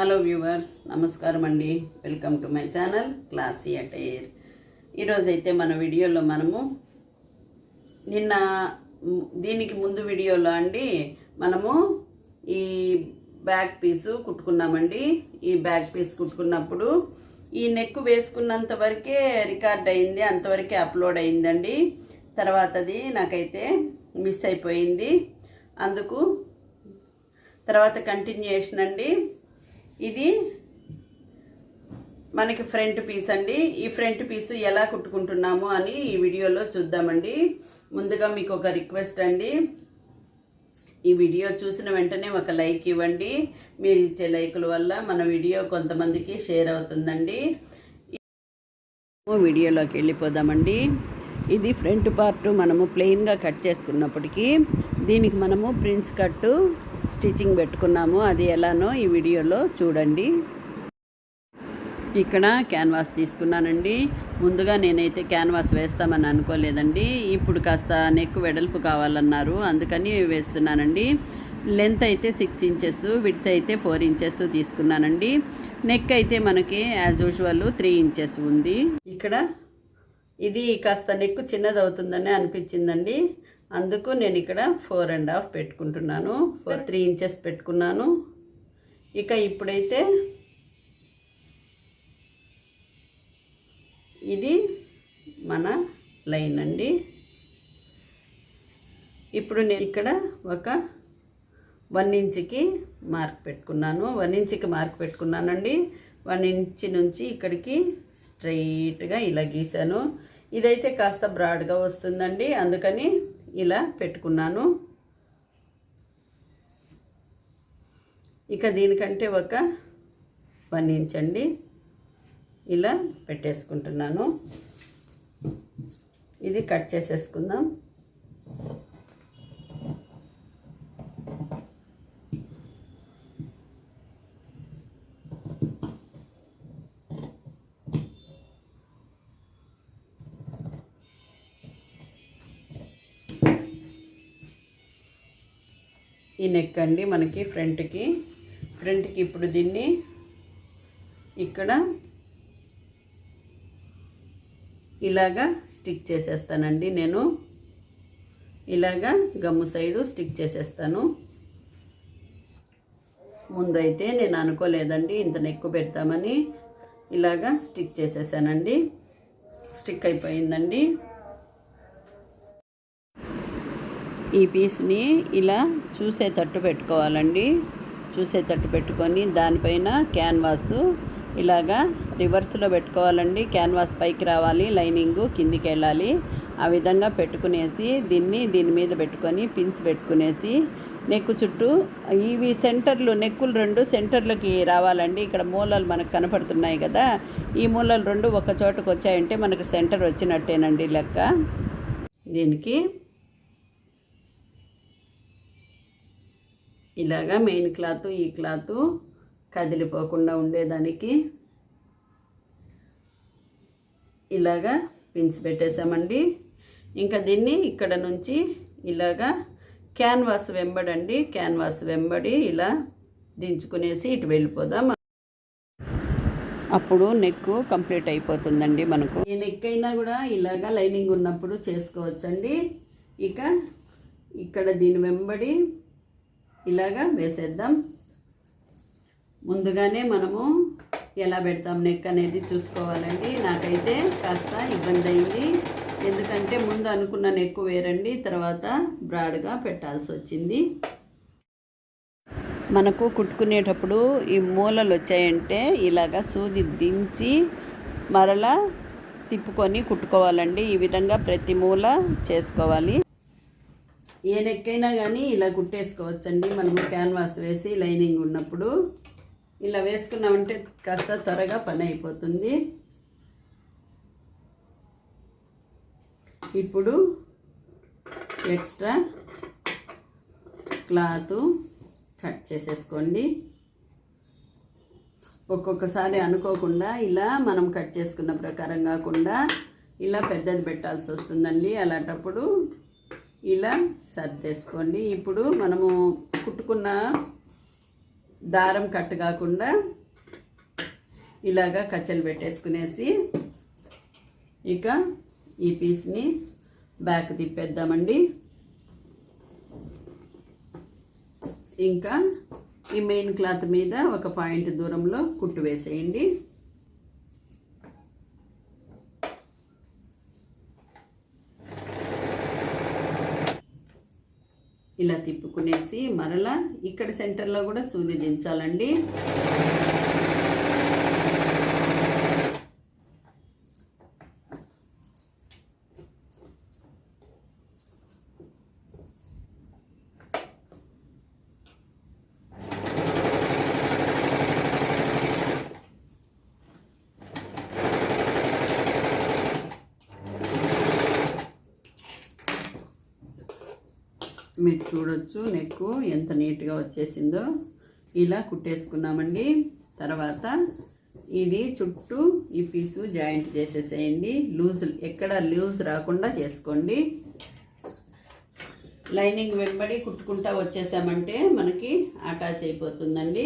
Hello viewers నమస్కారం అండి. Welcome to my channel classy attire. ఈరోజైతే మన వీడియోలో మనము నిన్న దీనికి ముందు వీడియోలో అండి మనము ఈ బ్యాక్ పీసు కుట్టుకున్నామండి. ఈ బ్యాక్ పీస్ కుట్టుకున్నప్పుడు ఈ నెక్ వేసుకున్నంత వరకే రికార్డ్ అయింది అంతవరకే అప్లోడ్ అయిందండి. తర్వాతది నాకైతే మిస్ అయిపోయింది. అందుకు తర్వాత కంటిన్యూషన్ అండి. ఇది మనకి ఫ్రంట్ పీస్ అండి. ఈ ఫ్రంట్ పీస్ ఎలా కుట్టుకుంటున్నాము అని ఈ వీడియోలో చూద్దామండి. ముందుగా మీకు ఒక రిక్వెస్ట్ అండి. ఈ వీడియో చూసిన వెంటనే ఒక లైక్ ఇవ్వండి. మీరు ఇచ్చే లైకుల వల్ల మన వీడియో కొంతమందికి షేర్ అవుతుందండి. వీడియోలోకి వెళ్ళిపోదామండి. ఇది ఫ్రంట్ పార్ట్ మనము ప్లెయిన్గా కట్ చేసుకున్నప్పటికీ దీనికి మనము ప్రిన్స్ కట్టు స్టిచ్చింగ్ పెట్టుకున్నాము. అది ఎలానో ఈ వీడియోలో చూడండి. ఇక్కడ క్యాన్వాస్ తీసుకున్నానండి. ముందుగా నేనైతే క్యాన్వాస్ వేస్తామని అనుకోలేదండి. ఇప్పుడు కాస్త నెక్ వెడల్పు కావాలన్నారు. అందుకని వేస్తున్నానండి. లెంత్ అయితే సిక్స్ ఇంచెస్ విడ్త్ అయితే ఫోర్ ఇంచెస్ తీసుకున్నానండి. నెక్ అయితే మనకి యాజ్ యూజువల్ త్రీ ఇంచెస్ ఉంది. ఇక్కడ ఇది కాస్త నెక్కు చిన్నదవుతుందని అనిపించిందండి. అందుకు నేను ఇక్కడ ఫోర్ అండ్ హాఫ్ పెట్టుకుంటున్నాను. ఫోర్ త్రీ ఇంచెస్ పెట్టుకున్నాను. ఇక ఇప్పుడైతే ఇది మన లైన్ అండి. ఇప్పుడు నేను ఇక్కడ ఒక వన్ ఇంచ్కి మార్క్ పెట్టుకున్నాను. వన్ ఇంచ్కి మార్క్ పెట్టుకున్నానండి. వన్ ఇంచ్ నుంచి ఇక్కడికి స్ట్రైట్గా ఇలా గీసాను ఇదైతే కాస్త బ్రాడ్గా వస్తుందండి. అందుకని ఇలా పెట్టుకున్నాను. ఇక దీనికంటే ఒక వన్ ఇంచ్ అండి. ఇలా పెట్టేసుకుంటున్నాను. ఇది కట్ చేసేసుకుందాం. ఈ నెక్ అండి మనకి ఫ్రంట్కి ఫ్రంట్కి ఇప్పుడు దీన్ని ఇక్కడ ఇలాగా స్టిక్ చేసేస్తానండి నేను. ఇలాగా గమ్ము సైడు స్టిక్ చేసేస్తాను. ముందైతే నేను అనుకోలేదండి ఇంత నెక్కు పెడతామని. ఇలాగా స్టిక్ చేసేసానండి. స్టిక్ అయిపోయిందండి. ఈ పీస్ని ఇలా చూసేటట్టు పెట్టుకోవాలండి. చూసేటట్టు పెట్టుకొని దానిపైన క్యాన్వాస్ ఇలాగా రివర్స్లో పెట్టుకోవాలండి. క్యాన్వాస్ పైకి రావాలి లైనింగు కిందికి వెళ్ళాలి ఆ విధంగా పెట్టుకునేసి దీన్ని దీని మీద పెట్టుకొని పిన్స్ పెట్టుకునేసి నెక్ చుట్టూ ఇవి సెంటర్లు నెక్కులు రెండు సెంటర్లకి రావాలండి. ఇక్కడ మూలలు మనకు కనపడుతున్నాయి కదా. ఈ మూలలు రెండు ఒక చోటకు వచ్చాయంటే మనకు సెంటర్ వచ్చినట్టేనండి లెక్క. దీనికి ఇలాగా మెయిన్ క్లాత్ ఈ క్లాత్ కదిలిపోకుండా ఉండేదానికి ఇలాగా పిన్స్ పెట్టేసామండి ఇంకా దీన్ని ఇక్కడ నుంచి ఇలాగా క్యాన్వాస్ వెంబడండి. క్యాన్వాస్ వెంబడి ఇలా దించుకునేసి ఇటు వెళ్ళిపోదాం. అప్పుడు నెక్ కంప్లీట్ అయిపోతుందండి మనకు. ఈ నెక్ అయినా కూడా ఇలాగా లైనింగ్ ఉన్నప్పుడు చేసుకోవచ్చండి. ఇక ఇక్కడ దీని వెంబడి ఇలాగా వేసేద్దాం. ముందుగానే మనము ఎలా పెడతాం నెక్ అనేది చూసుకోవాలండి. నాకైతే కాస్త ఇబ్బంది అయింది. ఎందుకంటే ముందు అనుకున్న నెక్ వేరండి తర్వాత బ్రాడ్గా పెట్టాల్సి వచ్చింది. మనకు కుట్టుకునేటప్పుడు ఈ మూలలు వచ్చాయంటే ఇలాగా సూది దించి మరలా తిప్పుకొని కుట్టుకోవాలండి. ఈ విధంగా ప్రతి మూల చేసుకోవాలి. ఏ నెక్కైనా కానీ ఇలా కుట్టేసుకోవచ్చండి. మనము క్యాన్వాస్ వేసి లైనింగ్ ఉన్నప్పుడు ఇలా వేసుకున్నామంటే కాస్త త్వరగా పని అయిపోతుంది. ఇప్పుడు ఎక్స్ట్రా క్లాత్ కట్ చేసేసుకోండి. ఒక్కొక్కసారి అనుకోకుండా ఇలా మనం కట్ చేసుకున్న ప్రకారం కాకుండా ఇలా పెద్దది పెట్టాల్సి వస్తుందండి. అలాంటప్పుడు ఇలా సర్దేసుకోండి. ఇప్పుడు మనము కుట్టుకున్న దారం కట్ కాకుండా ఇలాగా కచ్చలు పెట్టేసుకునేసి ఇక ఈ పీస్ని బ్యాక్ తిప్పేద్దామండి. ఇంకా ఈ మెయిన్ క్లాత్ మీద ఒక పాయింట్ దూరంలో కుట్టు వేసేయండి. ఇలా తిప్పుకునేసి మరలా ఇక్కడ సెంటర్లో కూడా సూది దించాలండి. మీరు చూడొచ్చు నెక్ ఎంత నీట్గా వచ్చేసిందో. ఇలా కుట్టేసుకున్నామండి. తర్వాత ఇది చుట్టూ ఈ పీసు జాయింట్ చేసేసేయండి. లూజ్ ఎక్కడ లూజ్ రాకుండా చేసుకోండి. లైనింగ్ వెంబడి కుట్టుకుంటా వచ్చేసామంటే మనకి అటాచ్ అయిపోతుందండి.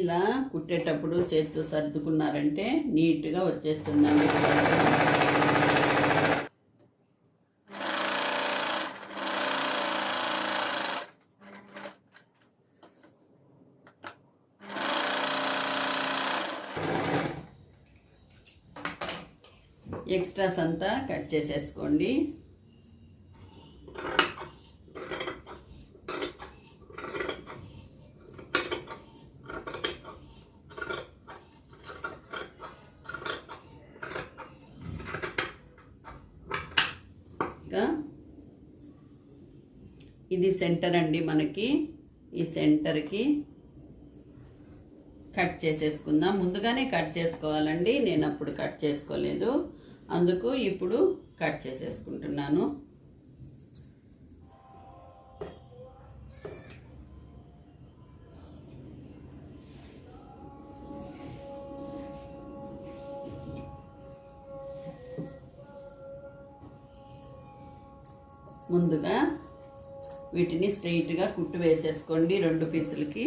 ఇలా కుట్టేటప్పుడు చేతితో సర్దుకున్నారంటే నీట్గా వచ్చేస్తుందండి. ఎక్స్ట్రాస్ అంతా కట్ చేసేసుకోండి. ఇంకా ఇది సెంటర్ అండి మనకి. ఈ సెంటర్కి కట్ చేసేసుకుందాం. ముందుగానే కట్ చేసుకోవాలండి. నేను అప్పుడు కట్ చేసుకోలేదు. అందుకు ఇప్పుడు కట్ చేసేసుకుంటున్నాను. ముందుగా వీటిని స్ట్రైట్గా కుట్టు వేసేసుకోండి రెండు పీసులకి.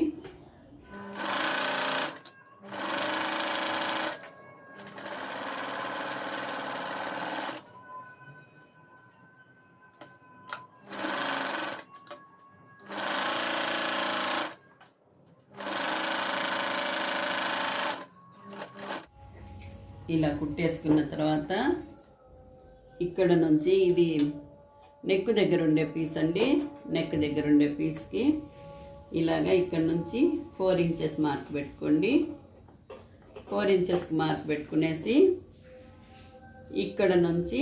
ఇలా కుట్టేసుకున్న తర్వాత ఇక్కడ నుంచి ఇది నెక్ దగ్గర ఉండే పీస్ అండి. నెక్ దగ్గర ఉండే పీస్కి ఇలాగా ఇక్కడ నుంచి ఫోర్ ఇంచెస్ మార్క్ పెట్టుకోండి. ఫోర్ ఇంచెస్కి మార్క్ పెట్టుకునేసి ఇక్కడ నుంచి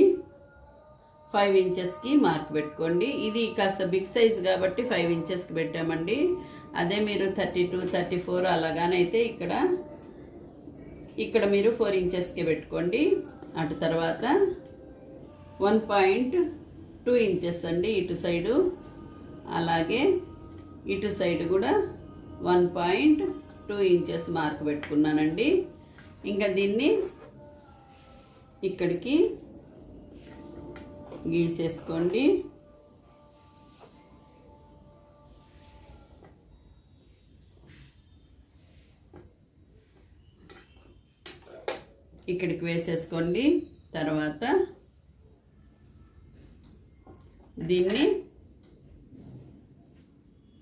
ఫైవ్ ఇంచెస్కి మార్క్ పెట్టుకోండి. ఇది కాస్త బిగ్ సైజ్ కాబట్టి ఫైవ్ ఇంచెస్కి పెట్టామండి. అదే మీరు థర్టీ టూ థర్టీ ఫోర్ అలాగానైతే ఇక్కడ ఇక్కడ మీరు ఫోర్ ఇంచెస్కి పెట్టుకోండి. అటు తర్వాత వన్ పాయింట్ టూ ఇంచెస్ అండి ఇటు సైడు. అలాగే ఇటు సైడ్ కూడా one point two inches mark పెట్టుకున్నానండి. ఇంకా దీన్ని ఇక్కడికి గీసేసుకోండి. ఇక్కడికి వేసేసుకోండి. తర్వాత దీన్ని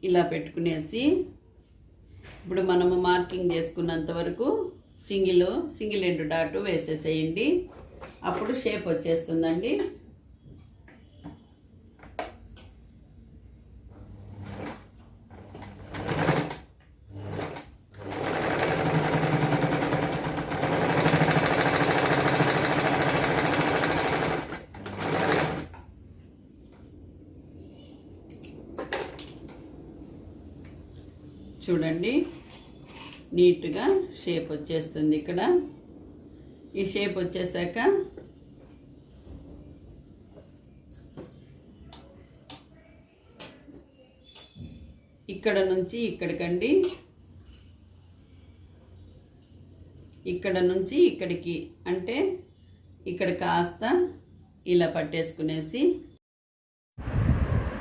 ఇలా పెట్టుకునేసి ఇప్పుడు మనము మార్కింగ్ చేసుకున్నంత వరకు సింగిల్ సింగిల్ ఎండు డాటు వేసేసేయండి. అప్పుడు షేప్ వచ్చేస్తుందండి చూడండి నీట్గా షేప్ వచ్చేస్తుంది ఇక్కడ. ఈ షేప్ వచ్చేసాక ఇక్కడ నుంచి ఇక్కడికండి. ఇక్కడ నుంచి ఇక్కడికి అంటే ఇక్కడ కాస్త ఇలా పట్టేసుకునేసి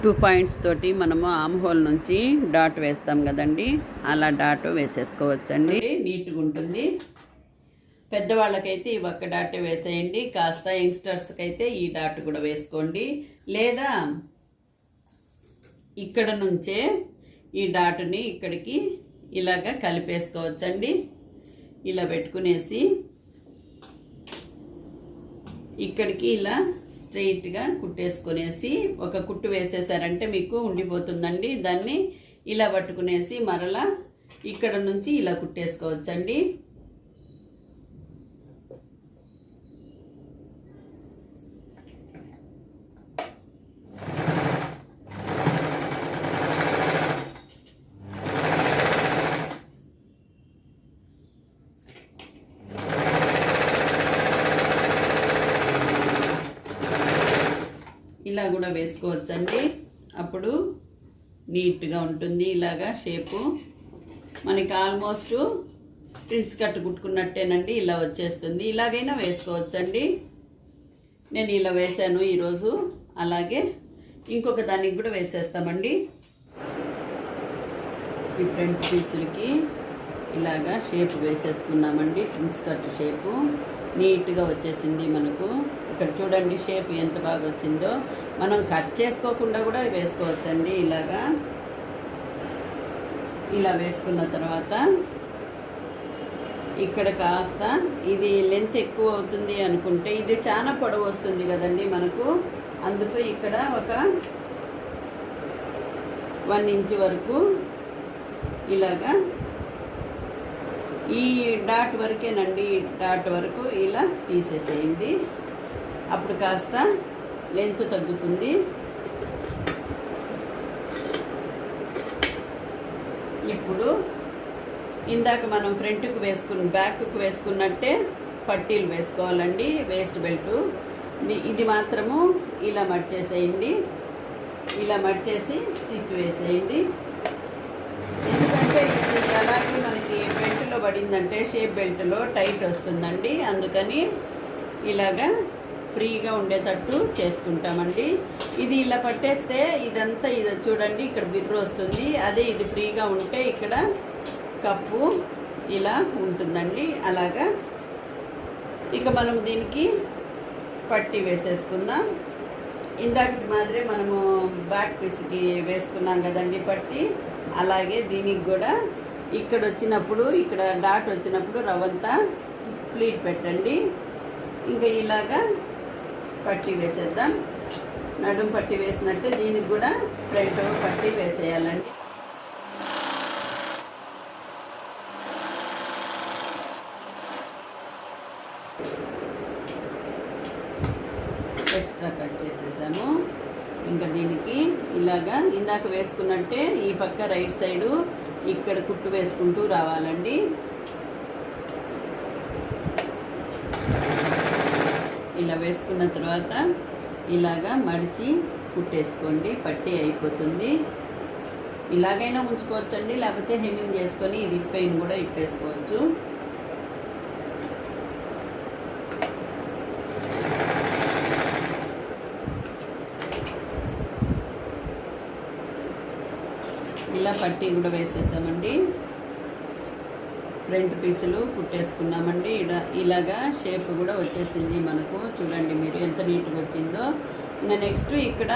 టూ పాయింట్స్ తోటి మనము ఆమ్ హోల్ నుంచి డాట్ వేస్తాం కదండి. అలా డాట్ వేసేసుకోవచ్చండి. నీట్గా ఉంటుంది. పెద్దవాళ్ళకైతే ఈ ఒక్క డాట్ వేసేయండి. కాస్త యంగ్స్టర్స్కి అయితే ఈ డాట్ కూడా వేసుకోండి. లేదా ఇక్కడ నుంచే ఈ డాట్ని ఇక్కడికి ఇలాగ కలిపేసుకోవచ్చండి. ఇలా పెట్టుకునేసి ఇక్కడికి ఇలా స్ట్రైట్గా కుట్టేసుకునేసి ఒక కుట్టు వేసేసారంటే మీకు ఉండిపోతుందండి. దాన్ని ఇలా పట్టుకునేసి మరలా ఇక్కడ నుంచి ఇలా కుట్టేసుకోవచ్చండి. ఇలా కూడా వేసుకోవచ్చండి. అప్పుడు నీట్గా ఉంటుంది ఇలాగా షేపు. మనకి ఆల్మోస్ట్ ప్రిన్స్ కట్ కుట్టుకున్నట్టేనండి ఇలా వచ్చేస్తుంది. ఇలాగైనా వేసుకోవచ్చండి. నేను ఇలా వేసాను ఈరోజు. అలాగే ఇంకొక దానికి కూడా వేసేస్తామండి. డిఫరెంట్ పీసులకి ఇలాగా షేప్ వేసేసుకున్నామండి ప్రిన్స్ కట్ షేపు. నీట్గా వచ్చేసింది మనకు. ఇక్కడ చూడండి షేప్ ఎంత బాగా వచ్చిందో. మనం కట్ చేసుకోకుండా కూడా వేసుకోవచ్చండి ఇలాగా. ఇలా వేసుకున్న తర్వాత ఇక్కడ కాస్త ఇది లెంత్ ఎక్కువ అవుతుంది అనుకుంటే ఇది చాలా పొడవు వస్తుంది కదండి మనకు. అందుకు ఇక్కడ ఒక వన్ ఇంచ్ వరకు ఇలాగా ఈ డాట్ వరకేనండి ఈ డాట్ వరకు ఇలా తీసేసేయండి. అప్పుడు కాస్త లెంత్ తగ్గుతుంది. ఇప్పుడు ఇందాక మనం ఫ్రంట్కి వేసుకున్న బ్యాక్కు వేసుకున్నట్టే పట్టీలు వేసుకోవాలండి వేస్ట్ బెల్ట్. ఇది మాత్రము ఇలా మడిచేసేయండి. ఇలా మడిచేసి స్టిచ్ వేసేయండి ఎందుకంటే ఇది అలాగే మనకి బెల్ట్లో పడిందంటే షేప్ బెల్ట్లో టైట్ వస్తుందండి. అందుకని ఇలాగా ఫ్రీగా ఉండేటట్టు చేసుకుంటామండి. ఇది ఇలా పట్టేస్తే ఇదంతా ఇది చూడండి ఇక్కడ బిర్రు వస్తుంది. అదే ఇది ఫ్రీగా ఉంటే ఇక్కడ కప్పు ఇలా ఉంటుందండి. అలాగా ఇక మనం దీనికి పట్టి వేసేసుకుందాం. ఇందాక మాదిరి మనము బ్యాక్ పీస్కి వేసుకున్నాం కదండి పట్టి. అలాగే దీనికి కూడా ఇక్కడ వచ్చినప్పుడు ఇక్కడ డాట్ వచ్చినప్పుడు రవంతా ప్లీట్ పెట్టండి. ఇంకా ఇలాగా పట్టి వేసేద్దాం. నడుం పట్టి వేసినట్టే దీనికి కూడా ఫ్రంట్ పట్టి వేసేయాలండి. ఎక్స్ట్రా కట్ చేసేసాము. ఇంకా దీనికి ఇలాగా ఇందాక వేసుకున్నట్టే ఈ పక్క రైట్ సైడు ఇక్కడ కుట్టు వేసుకుంటూ రావాలండి. ఇలా వేసుకున్న తర్వాత ఇలాగా మడిచి కుట్టేసుకోండి పట్టి అయిపోతుంది. ఇలాగైనా ఉంచుకోవచ్చండి లేకపోతే హెమ్మింగ్ చేసుకొని ఇది ఇప్పైన కూడా ఇప్పేసుకోవచ్చు ఇలా పట్టీ కూడా వేసేసామండి. ఫ్రంట్ పీసులు కుట్టేసుకున్నామండి. ఇడ ఇలాగా షేప్ కూడా వచ్చేసింది మనకు. చూడండి మీరు ఎంత నీట్గా వచ్చిందో. ఇంకా నెక్స్ట్ ఇక్కడ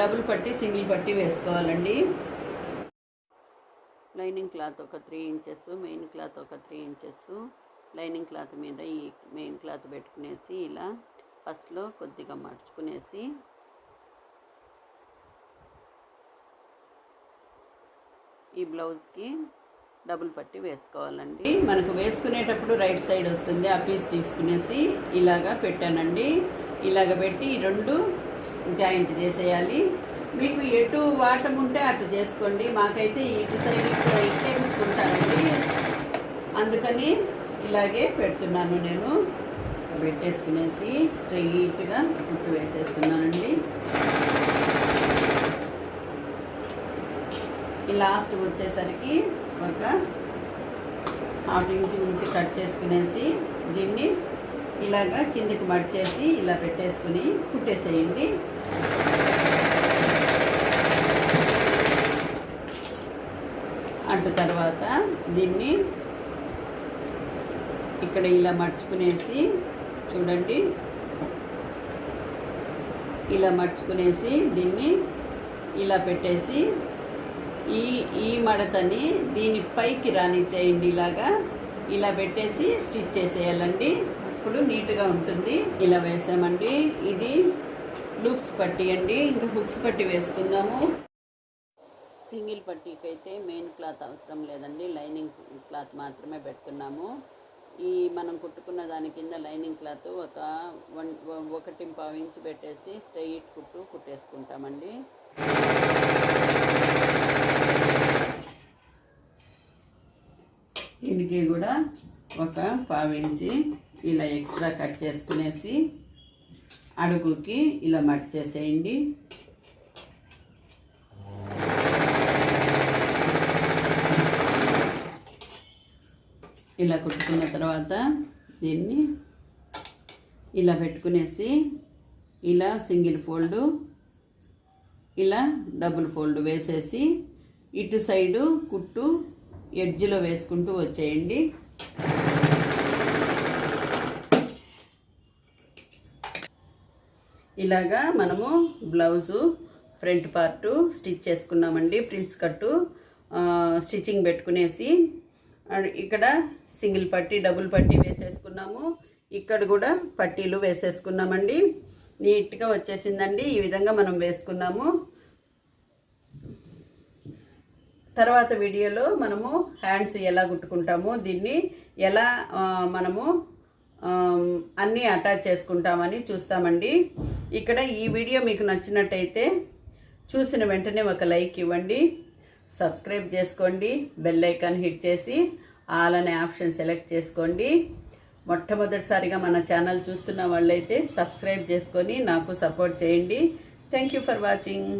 డబుల్ పట్టి సింగిల్ పట్టి వేసుకోవాలండి. లైనింగ్ క్లాత్ ఒక త్రీ ఇంచెస్ మెయిన్ క్లాత్ ఒక త్రీ ఇంచెస్. లైనింగ్ క్లాత్ మీద ఈ మెయిన్ క్లాత్ పెట్టుకునేసి ఇలా ఫస్ట్లో కొద్దిగా మడుచుకునేసి ఈ బ్లౌజ్కి డబుల్ పట్టి వేసుకోవాలండి. మనకు వేసుకునేటప్పుడు రైట్ సైడ్ వస్తుంది. ఆ పీస్ తీసుకునేసి ఇలాగా పెట్టానండి. ఇలాగ పెట్టి రెండు జాయింట్ చేసేయాలి. మీకు ఎటు వాటం ఉంటే అటు చేసుకోండి. మాకైతే ఇటు సైడ్ అయితే ఉంటానండి. అందుకని ఇలాగే పెడుతున్నాను నేను. పెట్టేసుకునేసి స్ట్రైట్గా పుట్టు వేసేస్తున్నానండి. ఈ లాస్ట్ వచ్చేసరికి ఒక హాఫ్ ఇంచ్ నుంచి కట్ చేసుకునేసి దీన్ని ఇలాగా కిందికి మడిచేసి ఇలా పెట్టేసుకుని కుట్టేసేయండి. అటు తర్వాత దీన్ని ఇక్కడ ఇలా మడుచుకునేసి చూడండి. ఇలా మడుచుకునేసి దీన్ని ఇలా పెట్టేసి ఈ ఈ మడతని దీని పైకి రానిచ్చేయండి ఇలాగా. ఇలా పెట్టేసి స్టిచ్ చేసేయాలండి. అప్పుడు నీట్గా ఉంటుంది. ఇలా వేసామండి. ఇది లూప్స్ పట్టి అండి. ఇంకా హుక్స్ పట్టి వేసుకుందాము. సింగిల్ పట్టీకి అయితే మెయిన్ క్లాత్ అవసరం లేదండి. లైనింగ్ క్లాత్ మాత్రమే పెడుతున్నాము. ఈ మనం కుట్టుకున్న దాని కింద లైనింగ్ క్లాత్ ఒక వన్ ఒకటి పావు ఇంచు పెట్టేసి స్ట్రైట్ కుట్టు కుట్టేసుకుంటామండి. దీనికి కూడా ఒక పావు ఇలా ఎక్స్ట్రా కట్ చేసుకునేసి అడుగుకి ఇలా మడిచేసేయండి ఇలా కుట్టుకున్న తర్వాత దీన్ని ఇలా పెట్టుకునేసి ఇలా సింగిల్ ఫోల్డు ఇలా డబుల్ ఫోల్డ్ వేసేసి ఇటు సైడు కుట్టు ఎడ్జ్లో వేసుకుంటూ వచ్చేయండి. ఇలాగా మనము బ్లౌజు ఫ్రంట్ పార్టు స్టిచ్ చేసుకున్నామండి ప్రిన్స్ కట్టు స్టిచ్చింగ్ పెట్టుకునేసి. ఇక్కడ సింగిల్ పట్టీ డబుల్ పట్టీ వేసేసుకున్నాము. ఇక్కడ కూడా పట్టీలు వేసేసుకున్నామండి. నీట్గా వచ్చేసిందండి. ఈ విధంగా మనం వేసుకున్నాము. తర్వాత వీడియోలో మనము హ్యాండ్స్ ఎలా కుట్టుకుంటాము దీన్ని ఎలా మనము అన్నీ అటాచ్ చేసుకుంటామని చూస్తామండి. ఇక్కడ ఈ వీడియో మీకు నచ్చినట్టయితే చూసిన వెంటనే ఒక లైక్ ఇవ్వండి. సబ్స్క్రైబ్ చేసుకోండి. బెల్ ఐకాన్ హిట్ చేసి ఆల్ అనే ఆప్షన్ సెలెక్ట్ చేసుకోండి. మొట్టమొదటిసారిగా మన ఛానల్ చూస్తున్న వాళ్ళైతే సబ్స్క్రైబ్ చేసుకొని నాకు సపోర్ట్ చేయండి. Thank you for watching.